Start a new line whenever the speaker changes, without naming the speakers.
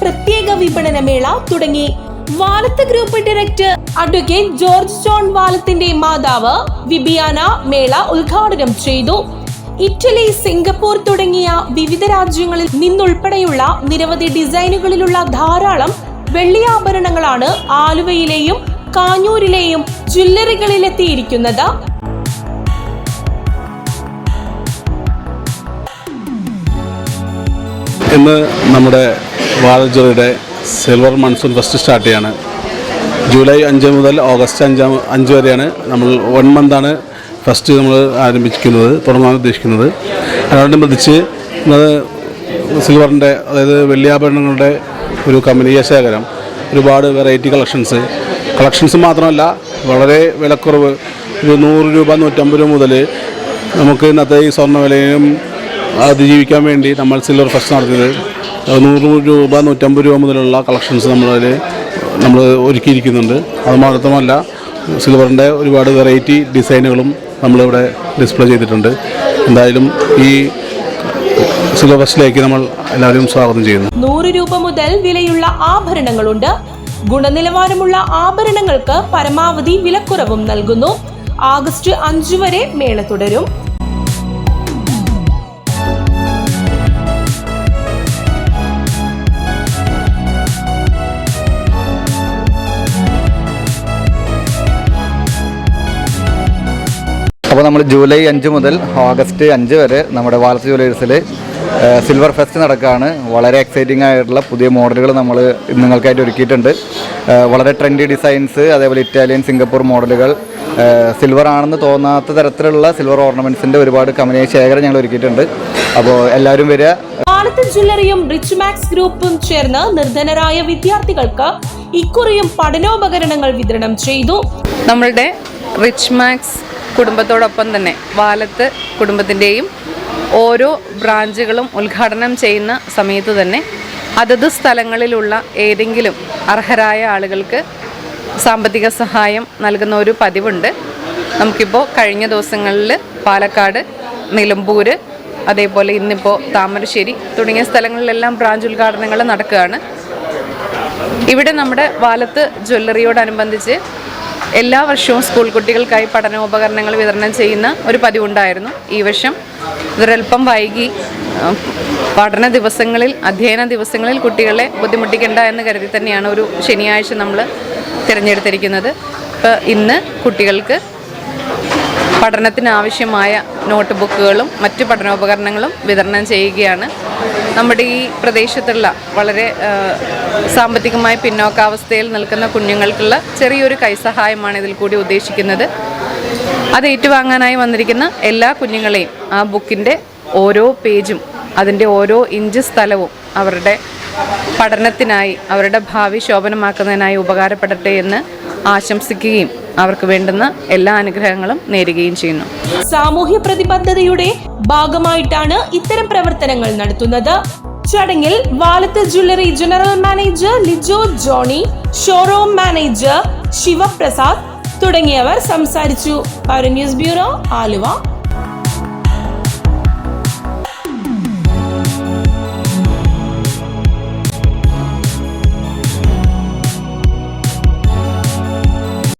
പ്രത്യേക വിപണന മേള തുടങ്ങി. Valath group director advocate George John വാലത്തിന്റെ മാതാവ് വിബിയാന മേള ഉദ്ഘാടനം ചെയ്തു. ഇറ്റലി സിംഗപ്പൂർ തുടങ്ങിയ വിവിധ രാജ്യങ്ങളിൽ നിന്നുൾപ്പെടെയുള്ള നിരവധി ഡിസൈനുകളിലുള്ള ധാരാളം വെള്ളിയാഭരണങ്ങളാണ് ആലുവയിലെയും കാഞ്ഞൂരിലെയും ജ്വല്ലറികളിലെത്തിയിരിക്കുന്നത്.
ഇന്ന് നമ്മുടെ വാഴജ്വറിയുടെ സിൽവർ മൺസൂൺ ഫസ്റ്റ് സ്റ്റാർട്ട് ചെയ്യാണ്. ജൂലൈ അഞ്ച് മുതൽ ഓഗസ്റ്റ് അഞ്ചാം അഞ്ച് വരെയാണ് നമ്മൾ വൺ മന്താണ് ഫസ്റ്റ് നമ്മൾ ആരംഭിക്കുന്നത് തുടങ്ങാൻ ഉദ്ദേശിക്കുന്നത്. അതോടനുബന്ധിച്ച് ഇന്നത് സിൽവറിന്റെ അതായത് വെള്ളിയാഭരണങ്ങളുടെ ഒരു കമ്പനീയ ശേഖരം ഒരുപാട് വെറൈറ്റി കളക്ഷൻസ് കളക്ഷൻസ് മാത്രമല്ല വളരെ വിലക്കുറവ്. ഒരു നൂറ് രൂപ നൂറ്റമ്പത് രൂപ മുതൽ നമുക്ക് ഇന്നത്തെ ഈ സ്വർണ വിലയും അതിജീവിക്കാൻ വേണ്ടി നമ്മൾ സിൽവർ ഫെസ്റ്റ് നടത്തിയത്. നൂറ് രൂപ നൂറ്റമ്പത് രൂപ മുതലുള്ള കളക്ഷൻസ് നമ്മളതിൽ നമ്മൾ ഒരുക്കിയിരിക്കുന്നുണ്ട്. അത് മാത്രമല്ല സിൽവറിന്റെ ഒരുപാട് വെറൈറ്റി ഡിസൈനുകളും നമ്മളിവിടെ ഡിസ്പ്ലേ ചെയ്തിട്ടുണ്ട്. എന്തായാലും ഈ സിൽവർ ഫെസ്റ്റിലേക്ക് നമ്മൾ എല്ലാവരും സ്വാഗതം ചെയ്യുന്നു.
നൂറ് രൂപ മുതൽ വിലയുള്ള ആഭരണങ്ങളുണ്ട്. ഗുണനിലവാരമുള്ള ആഭരണങ്ങൾക്ക് പരമാവധി വിലക്കുറവും നൽകുന്നു. ആഗസ്റ്റ് അഞ്ചു വരെ മേള തുടരും.
അപ്പോൾ നമ്മൾ ജൂലൈ അഞ്ച് മുതൽ ഓഗസ്റ്റ് അഞ്ച് വരെ നമ്മുടെ വാൽസ് ജുവലേഴ്സിൽ സിൽവർ ഫെസ്റ്റ് നടക്കുകയാണ്. വളരെ എക്സൈറ്റിംഗ് ആയിട്ടുള്ള പുതിയ മോഡലുകൾ നമ്മൾ നിങ്ങൾക്കായിട്ട് ഒരുക്കിയിട്ടുണ്ട്. വളരെ ട്രെൻഡി ഡിസൈൻസ് അതേപോലെ ഇറ്റാലിയൻ സിംഗപ്പൂർ മോഡലുകൾ. സിൽവർ ആണെന്ന് തോന്നാത്ത തരത്തിലുള്ള സിൽവർ ഓർണമെന്റ്സിന്റെ ഒരുപാട് കമ്പനി ശേഖരം ഞങ്ങൾ ഒരുക്കിയിട്ടുണ്ട്. അപ്പോൾ എല്ലാവരും വരിക.
ഭാരത് ജ്വല്ലറിയും റിച്ച് മാക്സ് ഗ്രൂപ്പും ചേർന്ന് നിർധനരായ വിദ്യാർത്ഥികൾക്ക് ഇക്കുറിയും പഠനോപകരണങ്ങൾ വിതരണം ചെയ്തു.
നമ്മളുടെ റിച്ച് മാക്സ് കുടുംബത്തോടൊപ്പം തന്നെ വാലത്ത് കുടുംബത്തിന്റെയും ഓരോ ബ്രാഞ്ചുകളും ഉദ്ഘാടനം ചെയ്യുന്ന സമയത്ത് തന്നെ അതത് സ്ഥലങ്ങളിലുള്ള ഏതെങ്കിലും അർഹരായ ആളുകൾക്ക് സാമ്പത്തിക സഹായം നൽകുന്ന ഒരു പതിവുണ്ട്. നമുക്കിപ്പോൾ കഴിഞ്ഞ ദിവസങ്ങളിൽ പാലക്കാട് നിലമ്പൂർ അതേപോലെ ഇന്നിപ്പോൾ താമരശ്ശേരി തുടങ്ങിയ സ്ഥലങ്ങളിലെല്ലാം ബ്രാഞ്ച് ഉദ്ഘാടനങ്ങൾ നടക്കുകയാണ്. ഇവിടെ നമ്മുടെ വാലത്ത് ജ്വല്ലറിയോടനുബന്ധിച്ച് എല്ലാ വർഷവും സ്കൂൾ കുട്ടികൾക്കായി പഠനോപകരണങ്ങൾ വിതരണം ചെയ്യുന്ന ഒരു പതിവുണ്ടായിരുന്നു. ഈ വർഷം ഇതൊരൽപ്പം വൈകി. പഠന ദിവസങ്ങളിൽ അധ്യയന ദിവസങ്ങളിൽ കുട്ടികളെ ബുദ്ധിമുട്ടിക്കേണ്ട എന്ന് കരുതി തന്നെയാണ് ഒരു ശനിയാഴ്ച നമ്മൾ തിരഞ്ഞെടുത്തിരിക്കുന്നത്. ഇപ്പോൾ ഇന്ന് കുട്ടികൾക്ക് പഠനത്തിനാവശ്യമായ നോട്ട് ബുക്കുകളും മറ്റ് പഠനോപകരണങ്ങളും വിതരണം ചെയ്യുകയാണ്. നമ്മുടെ ഈ പ്രദേശത്തുള്ള വളരെ സാമ്പത്തികമായി പിന്നോക്കാവസ്ഥയിൽ നിൽക്കുന്ന കുഞ്ഞുങ്ങൾക്കുള്ള ചെറിയൊരു കൈസഹായമാണ് ഇതിൽ കൂടി ഉദ്ദേശിക്കുന്നത്. അത് ഏറ്റുവാങ്ങാനായി വന്നിരിക്കുന്ന എല്ലാ കുഞ്ഞുങ്ങളെയും ആ ബുക്കിന്റെ ഓരോ പേജും അതിന്റെ ഓരോ ഇഞ്ച് സ്ഥലവും അവരുടെ പഠനത്തിനായി അവരുടെ ഭാവി ശോഭനമാക്കുന്നതിനായി ഉപകാരപ്പെടട്ടെ എന്ന് ആശംസിക്കുകയും അവർക്ക് വേണ്ടുന്ന എല്ലാ അനുഗ്രഹങ്ങളും നേരുകയും ചെയ്യുന്നു.
സാമൂഹ്യ പ്രതിബദ്ധതയുടെ ഭാഗമായിട്ടാണ് ഇത്തരം പ്രവർത്തനങ്ങൾ നടത്തുന്നത്. ചടങ്ങിൽ Valath jewellery general manager Lijo Johny showroom manager Sivaprasad തുടങ്ങിയവർ സംസാരിച്ചു. Power news bureau Aluva.